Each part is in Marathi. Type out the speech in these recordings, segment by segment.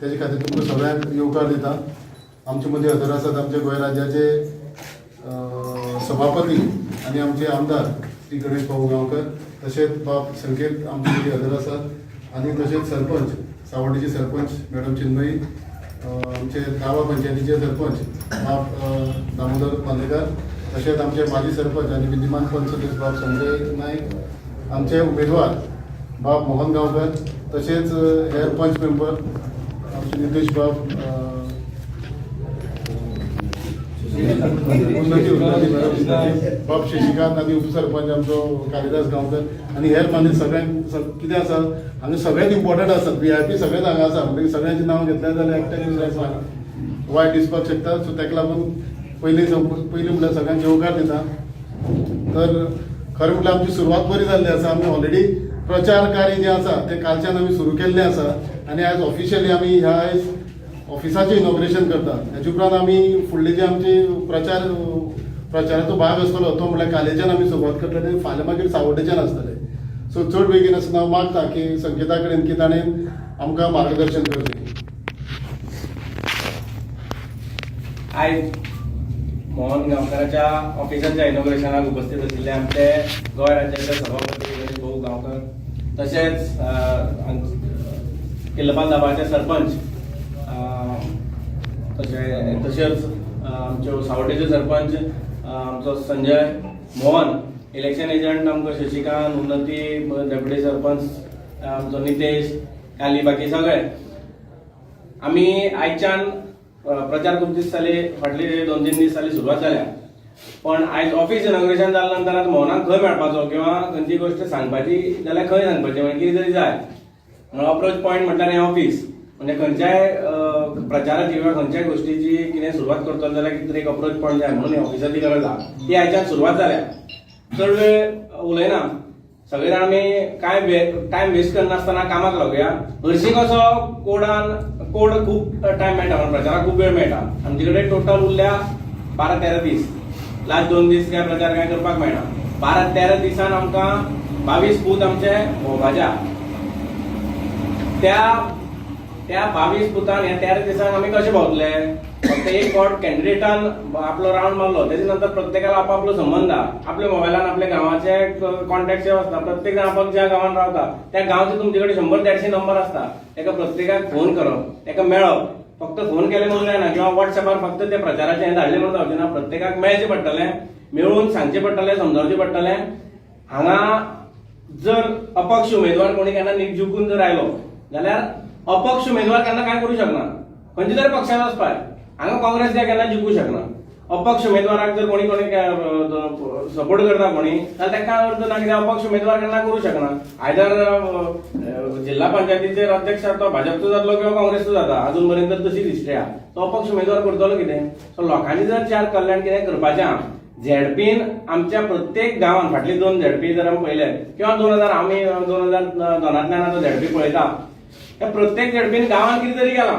तेजे खातीर तुमकां सगळ्यांक येवकार दिता. आमचे मदीं हजर आसात आमचे गोंय राज्याचे सभापती आनी आमचे आमदार श्री गणेश भाऊ गांवकर तशेंच बाब संकेत आमचे मदीं हजर आसात आनी तशेंच सरपंच सावड्डेचे सरपंच मॅडम चिन्मयी आमचे गांवा पंचायतीचे सरपंच बाब दामोदर पालेकार तशेंच आमचे माजी सरपंच आनी विद्यमान पंच सदस्य बाब संजय नायक आमचे उमेदवार बाब मोहन गांवकर तशेंच अ, हेर पंच मेंबर आमचे नितेश बाब बाब शशिकांत आनी उपसरपंच आमचो कालिदास गांवकर आनी हेर मागीर सगळ्यांक स- कितें आसा हांगा सगळ्यांत इम्पॉर्टंट आसात व्ही आय पी सगळेंच हांगा आसा म्हणजे सगळ्यांचें नांव घेतलें जाल्यार एकट्याक दुसऱ्याक वायट दिसपाक शकता सो ताका लागून पयलीं संप- पयलीं म्हणल्यार सगळ्यांक येवकार दिता तर खरें म्हटल्यार आमची सुरवात बरी जाल्ली आसा आमी ऑलरेडी प्रचार कार्य जें आसा तें कालच्यान आमी सुरू केल्लें आसा आनी आयज ऑफिशियली आमी ह्या आयज ऑफिसाचें इनॉग्रेशन करतात. हेचे उपरांत आमी फुडले जे आमचे प्रचार प्रचाराचो भाग आसतलो तो म्हळ्यार कालेच्यान आमी सुरवात करतले आनी फाल्यां मागीर सावड्डेच्यान आसतले. सो चड बेगीन आसतना हांव मागता की संकेता कडेन की ताणें आमकां मार्गदर्शन करचें आयज मोहन गांवकाराच्या ऑफिसाच्या इनॉग्रेशनाक उपस्थित आशिल्ले आमचे गोंय राज्याचे सभापती भाऊ गांवकर तशेंच किल्लपाल दाबाचे सरपंच तसे तसेच तशेंच आमच्यो सावड्डेचे सरपंच आमचो संजय मोहन इलेक्शन एजंट आमकां शशिकांत उन्नती डेप्युटी सरपंच आमचो नितेश काली बाकी सगळे. आमी आयच्यान प्रचार खूब दीस जाले फाटले दोन तीन दीस जाली सुरवात जाल्या पण आयज ऑफिस इनॉग्रेशन जाल्या नंतर आतां मोहनाक खंय मेळपाचो किंवा खंयची गोश्ट सांगपाची जाल्यार खंय सांगपाची म्हणजे कितें तरी जाय. अप्रोच पॉयंट म्हटल्यार हें ऑफिस म्हणजे खंयच्याय प्रचाराची किंवा खंयच्याय गोश्टीची कितें सुरवात करतलो जाल्यार कितें तरी एक अप्रोच पॉयंट जाय म्हणून हे ऑफिसाची गरज आहा ती आयच्यान सुरवात जाल्या. चड वेळ उलयना. सगळे जाण आमी कांय टायम वेस्ट करनासतना कामाक लागुया. हरशी कसो कोडान कोड खूब टायम मेळटा म्हणून प्रचाराक खूब वेळ मेळटा. आमचे कडेन टोटल उरल्या बारा तेरा दीस. लास्ट दोन दीस काय प्रचार काय करपाक मेळना. बारा तेरा दिसान आमकां बावीस बूथ आमचे भोवभाज्या त्या त्या बावीस बुथान ह्या तेरा दिसान आमी कशे भोंवतले? फक्त एक फावट कॅन्डिडेटान आपलो रावंड मारलो. तेजे नंतर प्रत्येकाला आपापलो संबंध आहा आपल्या मोबायलान आपल्या गांवाचे कॉन्टॅक्ट जे आसता प्रत्येक जाण आपण ज्या गांवान रावता त्या गांवचे तुमचे कडेन शंबर देडशे नंबर आसता तेका प्रत्येकाक फोन करप तेका मेळप फक्त फोन केले म्हणून जायना किंवा व्हॉट्सॅपार फक्त ते प्रचाराचे हें धाडले म्हणून जावचें ना प्रत्येकाक मेळचें पडटलें मेळून सांगचें पडटलें समजावचें पडटलें. हांगा जर अपक्ष उमेदवार कोणी केन्ना नीट जिंकून जर आयलो जाल्यार अपक्ष उमेदवार केन्ना काय करू शकना? खंयच्या तरी पक्षान वचपाय हांगा काँग्रेस ते केन्ना जिंकू शकना. अपक्ष उमेदवाराक जर कोणी कोणी सपोर्ट करता कोणी जाल्यार ताका अर्थ ना कित्याक अपक्ष उमेदवार केन्ना करू शकना. आयदर जिल्हा पंचायतीचे अध्यक्ष तो भाजपचो जातलो किंवा काँग्रेसचो जाता अजून पर्यंत तशी हिस्ट्री तो अपक्ष उमेदवार करतलो कितें? सो लोकांनी जर चार कल्याण कितें करपाचें आहा झेडपीन आमच्या प्रत्येक गावात फाटली दोन झेडपी जर आमी पळयले किंवा दोन हजार आमी दोन हजार दोनांतल्यान आतां झेडपी पळयता त्या प्रत्येक झेडपीन गांवांत कितें तरी केलां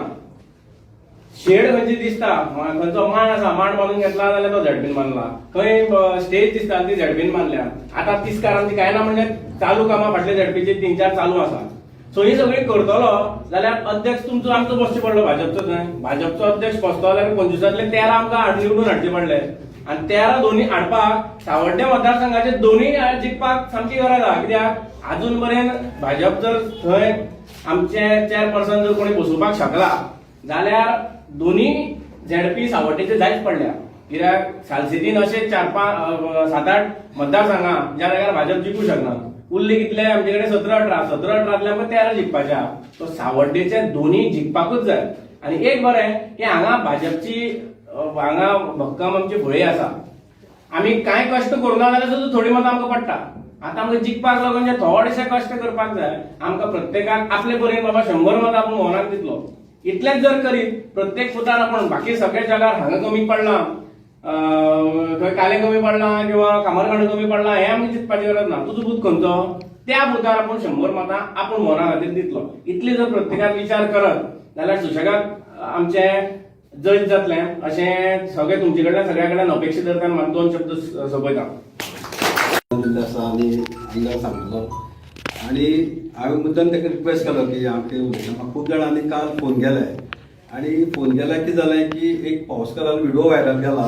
शेड खंयची दिसता. खंयचो मांड आसा मांड बांदून घेतला जाल्यार तो झेडपीन बांदला खंय स्टेज दिसता ती झेडपीन बांदल्या आतां तिस्कारांची कांय ना म्हणजे चालू कामां फाटल्या झेडपीची तीन चार चालू आसा. सो ही सगळी करतलो जाल्यार अध्यक्ष तुमचो आमचो बसचो पडलो भाजपचो थंय. भाजपचो अध्यक्ष बसतो जाल्यार पंचवीसांतले तेरा आमकां हाड निवडून हाडचे पडले. आनी तेरा दोन्ही हाडपाक सावड्डे मतदारसंघाचे दोन्ही जिखपाक सामकी गरज आहा कित्याक? अजून मेरेन भाजप जर थंय आमचे चेअरपर्सन जर कोणी बसोवपाक शकला जाल्यार दोन्ही झेडपी सावड्डेचे जायच पडल्या. कित्याक सालसितीन अशे चार पांच सात आठ मतदारसंघां ज्या जाग्यार भाजप जिखू शकना उरले कितले आमचे कडेन सतरा अठरा. सतरा अठरांतल्यान आमकां तेरा जिखपाचे आहा सो सावड्डेचे दोन्ही जिखपाकूच जाय आनी एक बरें की हांगा भाजपची हांगा भक्कम आमची भळी आसा. आमी कांय कश्ट करूंक ना जाल्यार सुद्दां थोडी मतां आमकां पडटा. आतां आमकां जिखपाक लागून जे थोडेशे कश्ट करपाक जाय आमकां प्रत्येकाक आपले परेन बाबा शंबर मतां आपूण मोहनाक दितलो. इतलेंच जर करीत प्रत्येक फुटार आपण बाकी सगळ्या जाग्यार हांगा कमी पडला. थंय काले कमी पडला किंवा कामरखांड कमी पडला हे आमकां चिंतपाची गरज ना तुजो बूत खंयचो त्या बुतार आपूण शंबर मतां आपूण मोरा खातीर दितलो. इतले जर प्रत्येकान विचार करत जाल्यार सुशेगाद आमचे जज जातले अशें सगळे तुमचे कडल्यान सगळ्या कडल्यान अपेक्षा धरताना म्हाका दोन शब्द सोपयता आसा आनी सांगलो आणि हांवें मुद्दम ताका रिक्वेस्ट केलो की हांव ते उलयता म्हाका खूब जाणांनी काल फोन केले आनी फोन केल्यार कितें जालें की एक पावसकारान व्हिडिओ व्हायरल केला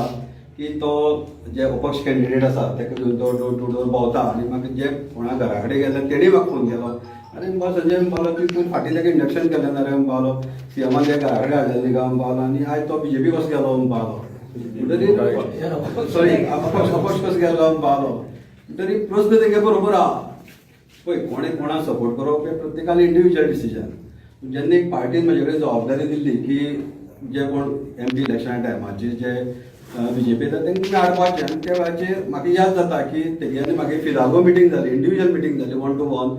की तो जे अपक्ष कॅन्डिडेट आसा ताका घेवन तो डोर टू डोर भोंवता आनी म्हाका जे कोणा घरा कडेन गेले तेणी म्हाका फोन केलो. आरे म्हणपाक संजय म्हणपालो की तुवें फाटीं ताका इंडक्शन केलें ना रे म्हणपालो सीएमान जे घरा कडेन हाडलेली काय म्हणपालो आनी आयज तो बीजेपी कसो गेलो म्हणटरी सॉरी अपक्ष अपक्ष कसो गेलो म्हणपालो तरी प्रश्न तेगे बरोबर आहा पळय कोणे कोणाक सपोर्ट करप हे प्रत्येकाले इंडिव्हिज्युअल डिसिजन जेन्ना एक पार्टीन म्हजे कडेन जबाबदारी दिल्ली की जे कोण एम पी इलेक्शना टायमाचेर जे बी जे पी येता तांकां हाडपाचें आनी त्या वेळाचेर म्हाका याद जाता की तेगेली म्हाका फिरागो मिटींग जाली इंडिव्हिज्युअल मिटींग जाली वन टू वन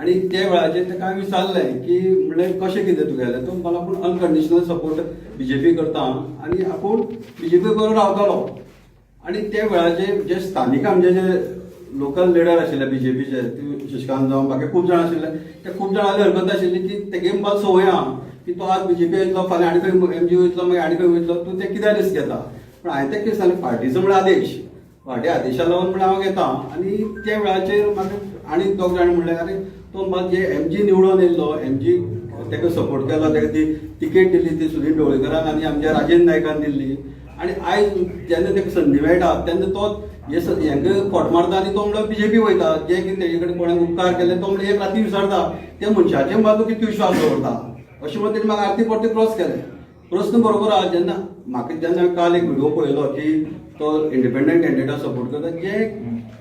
आनी ते वेळाचेर ताका हांवें विचारलें की म्हणलें कशें कितें तुगेलें तूं म्हाका लागलो आपूण unconditional support B J P करता आनी आपूण बी जे पी बरोबर रावतलो आनी त्या वेळाचेर जे स्थानिक आमचे जे लोकल लिडर आशिल्ले बीजेपीचे शशिकांत जावं बाकी खूब जाण आशिल्ले. ते खूब जाणांची हरकत आशिल्ली की तेगे म्हणपाक संवय आहा की तो आज बीजेपी येतलो फाल्यां आनी खंय एम जी वयतलो मागीर आनी खंय वयतलो तूं ते कित्याक रिस्क घेता? पूण हांवें तें कितें सांगलें फाटीचो म्हळ्यार आदेश. फाटी आदेशा लागून म्हळ्यार हांव घेता आनी त्या वेळाचेर म्हाका आनी दोग जाण म्हणलें आरे तो म्हाका जे एम जी निवडून येयल्लो एम जी ताका सपोर्ट केलो ताका ती तिकेट दिली ती सुनील ढवळेकरान आनी आमच्या राजेंद्र नायकान दिल्ली आणि आयज जेन्ना तेका संदी मेळटा तेन्ना तो हे स- हेंका खोट मारता आनी तो म्हणल्यार बीजेपी वयता जे कितें तेजे कडेन कोणाक उपकार केले तो म्हणल्यार एक राती विचारता त्या मनशाचे म्हाका किती विश्वास दवरता. अशें म्हणून तेणी म्हाका आरती परते क्रॉस केले. प्रश्न बरोबर आहा जेन्ना म्हाका जेन्ना काल एक व्हिडिओ पळयलो की तो इंडिपेंडंट कॅन्डिडेटाक सपोर्ट करता जे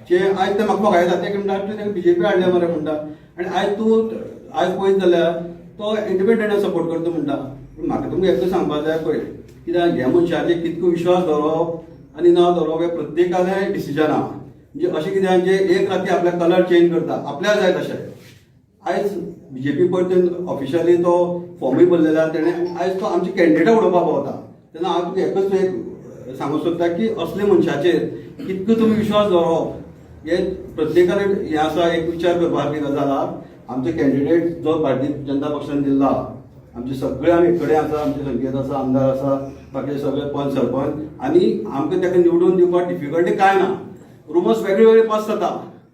जे आयज ते म्हाका बघायता ते म्हणटा तूं जे बीजेपी हाडले मरे म्हणटा. आनी आयज तूं आयज पळयत जाल्यार तो इंडिपेंडंटाक सपोर्ट करता म्हणटा. पूण म्हाका तुमकां एकूच सांगपाक जाय पळय कित्याक ह्या मनशाचेर कितको विश्वास दवरप आनी ना दवरप हे प्रत्येकाले डिसिजन आहा म्हणजे अशें कितें जे एक राती आपल्या कलर चेंज करता आपल्याक जाय तशें आयज बी जे पी परतून ऑफिशियली तो फॉर्मूय भरलेलो आहा तेणे आयज तो आमचे कॅन्डिडेटा उडोवपाक पावता तेन्ना हांव तुका एकच एक सांगूं सोदता की असले मनशाचेर कितको तुमी विश्वास दवरप हे प्रत्येकाने हे आसा एक विचार करपाची गजाल आहा आमचे कॅन्डिडेट जो भारतीय जनता पक्षान दिल्लो आहा आमचे सगळे आमी कडेन आसा आमचे संकेत आसा आमदार आसा बाकीचे सगळे पंच सरपंच. आनी आमकां ताका निवडून दिवपाक डिफिकल्टी कांय ना? रुमर्स वेगळे वेगळे पास जाता.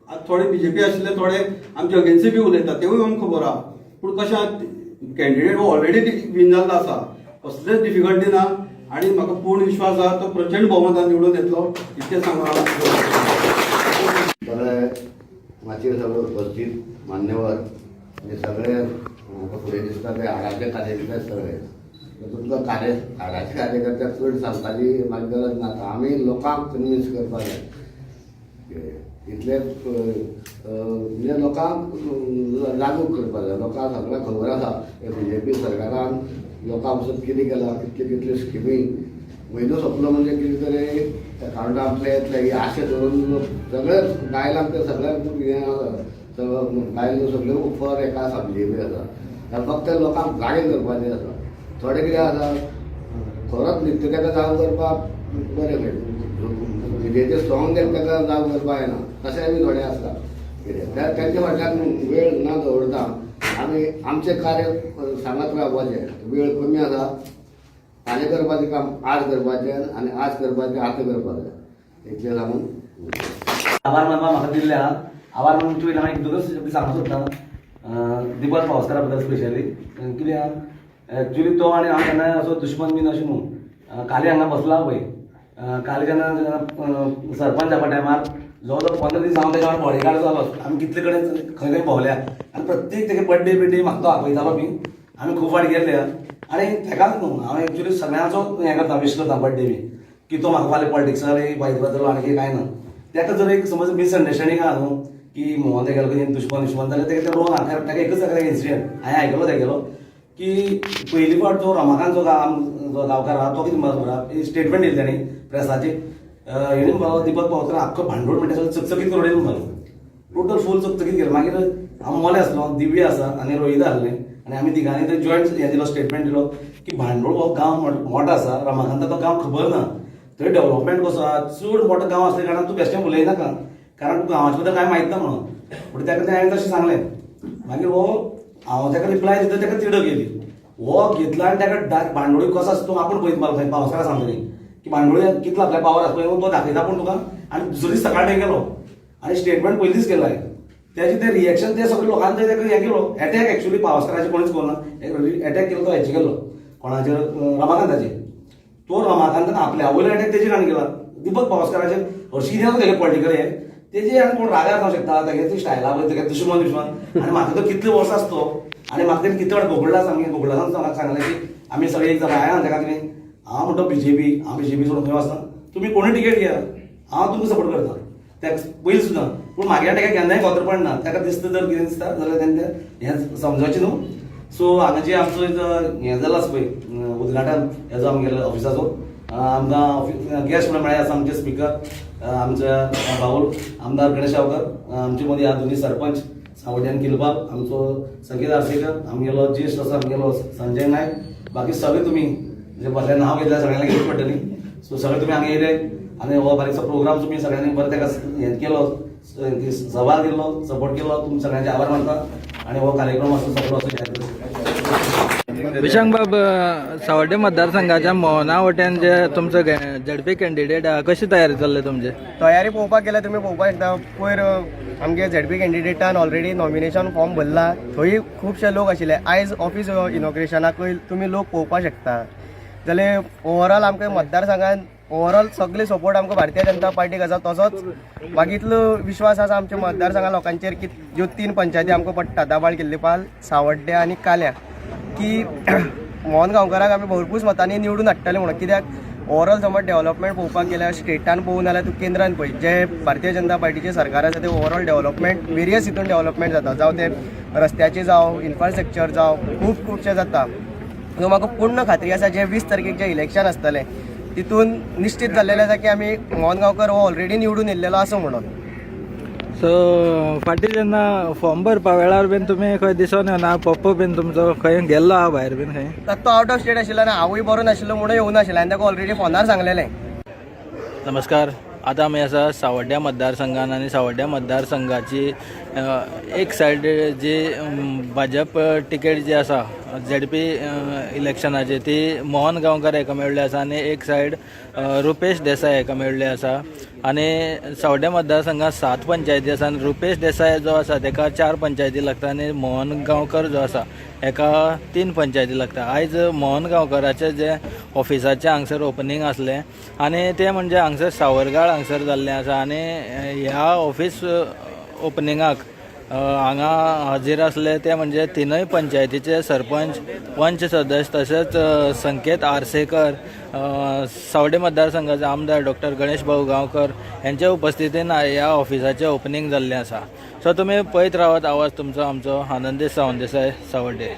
आतां थोडे बीजेपी आशिल्ले थोडे आमचे अगेन्सी बी उलयता तेवूय आमकां खबर आहा. पूण कशें कॅन्डिडेट हो ऑलरेडी विन जाल्लो आसा कसलेच डिफिकल्टी ना. आनी म्हाका पूर्ण विश्वास आहा तो प्रचंड बहुमतान निवडून येतलो. इतकें सांगून सगळे माचयेर सगळे उपस्थित मान्यवर. आनी सगळे म्हाका फुडें दिसता ते हाडाचे कार्यकर्ते सगळे तुमकां कार्य हाडाचे कार्यकर्त्याक चड सांगपाची म्हाका गरज ना आमी लोकांक कन्विन्स करपाक जाय इतले म्हणजे लोकांक लागू करपाक जाय लोकांक सगळ्यांक खबर आसा बी जे पी सरकारान लोकां पसून कितें केलां कितले कितले स्किमी म्हयनो सोंपलो म्हणजे कितें तरी त्या आपले येतले ही आशे धरून लोक सगळे बायलांक ते सगळ्यांक हें आसा बायल सगळे उपर एका आसा बी आसा फक्त लोकांक जागे करपाचें आसा थोडे कितें आसा खरोच नित्यतेका जागो करपाक बरें बी पुजेचे सॉंग गेले ताका जाग येना तशें बी थोडे आसता कितें तेंच्या फाटल्यान वेळ ना दवरता आमी आमचें कार्य सांगत रावपाचें वेळ कमी आसा फाल्यां करपाचें काम आज करपाचें आनी आज करपाचें आतां करपाचें. इतलें सांगून आभार मानपा म्हाका दिल्ले आहा आभार म्हणून तुवें हांव एक दोनच शब्द सांगूंक सोदता अं, दिपकबद्दल स्पेशली कित्याक आहा एक्चुली तो आनी हांव केन्ना असो दुश्मन बीन अशें न्हू काली हांगा बसला हो पळय काली जेन्ना सरपंच जावपा टायमार जवळ जवळ पंदरा दीस हांव तेच्या वांगडा बॉडीगार्ड जालो आमी कितले कडेन खंय खंय भोंवल्या आनी प्रत्येक तेगे बर्थडे बिड्डे म्हाका तो आपयतालो बी आमी खूब फाटी गेल्ले. आहा आनी तेकाच न्हू हांव एक्चुली सगळ्यांचो हें करता विश करता बड्डे बी की तो म्हाका फाल्यां पॉलिटिक्सार वायटबद्दल आणखी कांय ना तेका जर एक समज मिसअंडरस्टँडींग आहा न्हू की मोहन तेगेलो की दुश्मन दुश्मन जाल्यार तेका ते रोंग आहा ताका एकच जाता इन्सिडेंट हांवें आयकलो तेगेलो की पयलीं फावट जो रमाकांत जो गांव जो गांवकार आहा तो कितें म्हणटा स्टेटमेंट दिली ताणी प्रेसाची हेणी म्हणलो दीपक पावकर आख्खो भांडवल म्हणटा सगळें चकचकीत करून उडयलें टोटल फूल चकचकीत केलं. मागीर हांव मोले आसलो दिव्य आसा आनी रोहित आसलें आनी आमी तिगांनी थंय जॉयंट हें दिलो स्टेटमेंट दिलो की भांडोळ हो गांव मोठ- मोठो आसा रमाकांत तो गांव खबर ना. थंय डेव्हलपमेंट कसो आहा चड मोठो गांव असल्या कारणान तूं बेश्टें उलयनाका कारण तुका काय बद्दल कांय माहीत ना म्हणून. पूण ताका तें हांवें तशें सांगलें मागीर हो हांव ताका रिप्लाय दिता तेका तिडक गेली. हो घेतला आनी तेका डायरेक्ट भांडोळी कसो आसा तो आपूण पळयत मारलो थंय पावसाळा सांगतली की भांडोळी कितलो आपल्या पावर आसा पळय तो दाखयता पूण तुका आनी दुसरे दीस सकाळी गेलो. आनी स्टेटमेंट पयलींच केलाय त्याचे ते रिएक्शन ते सगळे लोकांनी ते हें केलो. अटॅक ॲक्च्युली पावसकाराचे कोणीच कोरना अटॅक केलो तो हेचे केलो. कोणाचेर रमाकांताचे. तो रमाकांतान आपल्या वयलो अटॅक तेजेर आनी केला. दीपक पावसकाराचेर हरशी कितें तेगे पॉलिटिकल हे. तेजे आनी कोण रागार जावं शकता तेगे ती स्टायला पळय तेगे दुश्मन दुश्मन. आनी म्हाका तो कितले वर्स आसतो आनी म्हाका तेणी कितले फावट गोकुळला सांगलें गोकुळान म्हाका सांगलें की आमी सगळे एक जाण हांवें तेका तुमी हांव म्हणतो बीजेपी हांव बीजेपी सोडून खंय वचना तुम्ही कोणी टिकेट घ्या. हांव तुमकां सपोर्ट करता. त्या पयलीं सुद्दां पूण म्हागे तेका केन्नाय खबर पडना तेका दिसता जर कितें दिसता जाल्यार तेणें तें हें समजोवचें न्हू सो हांगा जे आमचो एक हें जाला आसा पळय अं, उदघाटन. हेजो आमगेलो ऑफिसाचो अं, आमकां गेस्ट म्हणून मेळ्ळे आसा आमचे स्पिकर आमचे भाऊ आमदार गणेश गांवकर आमचे मदीं आधुनीक सरपंच सावड्यान किलबाब आमचो संगीत आर्सेकर आमगेलो ज्येश्ठ आसा आमगेलो संजय नायक बाकी सगळे तुमी जे बसले नांव घेतल्या सगळ्यांना घेवची पडटली सो सगळे तुमी हांगा येयले आनी हो बारीकसो प्रोग्राम तुमी सगळ्यांनी बरें तेका हें केलो सहभाग दिलो सपोर्ट केलो तुमी सगळ्यांचे आभार मानता आनी हो कार्यक्रम असो सगळो असो विशांगबाब सावड्डे मतदारसंघाच्या मोहना वटेन जे तुमचो झडपी कॅन्डिडेट आहा कशी तयारी चल्ले तुमचे? तयारी पळोवपाक गेल्यार तुमी पळोवपाक शकता. पयर आमगे झडपी कॅन्डिडेटान ऑलरेडी नॉमिनेशन फॉर्म भरला. थंय खुबशे लोक आशिल्ले. आयज ऑफिस इनॉग्रेशनाकूय तुमी लोक पळोवपाक शकता. जाल्यार ओवरऑल आमकां मतदारसंघान ओवरऑल सगळे सपोर्ट आमकां भारतीय जनता पार्टीक आसा तसोच. म्हाका इतलो विश्वास आसा आमच्या मतदारसंघा लोकांचेर की ज्यो तीन पंचायती आमकां पडटा दाबाळ किल्लेपाल सावड्ड्या आनी काल्या. की मोहन गांवकाराक आमी भरपूर मतांनी निवडून हाडटले म्हणून. कित्याक? ओवरऑल समज डेव्हलपमेंट पळोवपाक गेल्यार स्टेटान पळोवं जाल्यार तूं केंद्रान पळय. जे भारतीय जनता पार्टीचे सरकार आसा ते ओवरऑल डेव्हलपमेंट वेरियस हितून डेव्हलपमेंट जाता. जावं ते रस्त्याचे जावं इन्फ्रास्ट्रक्चर जावं खूब खुबशे जाता. सो म्हाका पूर्ण खात्री आसा जे वीस तारखेक जे इलेक्शन आसतलें तितून निश्चित जाल्लेलें आसा की आमी मोहन गांवकर हो ऑलरेडी निवडून येयल्लेलो आसा म्हणून. सो फाटीं जेन्ना फॉर्म भरपा वेळार बीन तुमी खंय दिसोन येना पप्पो बीन तुमचो खंय गेल्लो आहा भायर बीन खंय. तो आउट ऑफ स्टेट आशिल्लो आनी हांवूय बरो नाशिल्लो म्हणून येवं नाशिल्लो आनी ताका ऑलरेडी फोनार सांगलेलें. नमस्कार. आता आमी आसा सावड्ड्या मतदारसंघान आनी सावड्ड्या मतदारसंघाची एक सायड जी भाजप टिकेट जी आसा झेडपी इलेक्शनाची ती मोहन गांवकार हेका मेळ्ळी आसा आनी एक सायड रुपेश देसाय हेका मेळ्ळी आसा आनी सावड्ड्या मतदारसंघात सात पंचायती आसा आनी रुपेश देसाय जो आसा तेका चार पंचायती लागता आनी मोहन गांवकर जो आसा हेका तीन पंचायती लागता आयज मोहन गांवकराचे जे ऑफिसाचें हांगसर ओपनिंग आसलें आनी तें म्हणजे हांगसर सावरगाळ हांगसर जाल्लें आसा आनी ह्या ऑफिस ओपनिंगाक हांगा हाजीर आसले ते म्हणजे, म्हणजे तिनूय पंचायतीचे सरपंच पंच सदस्य तशेंच संकेत आरसेकर सावडे मतदारसंघाचे आमदार डॉक्टर गणेश भाऊ गांवकर यांच्या उपस्थितीन ह्या ऑफिसाचें ओपनिंग जाल्लें आसा सो तुमी पळयत रावत आवाज तुमचो आमचो आनंदी सावंतेसाय सावड्डे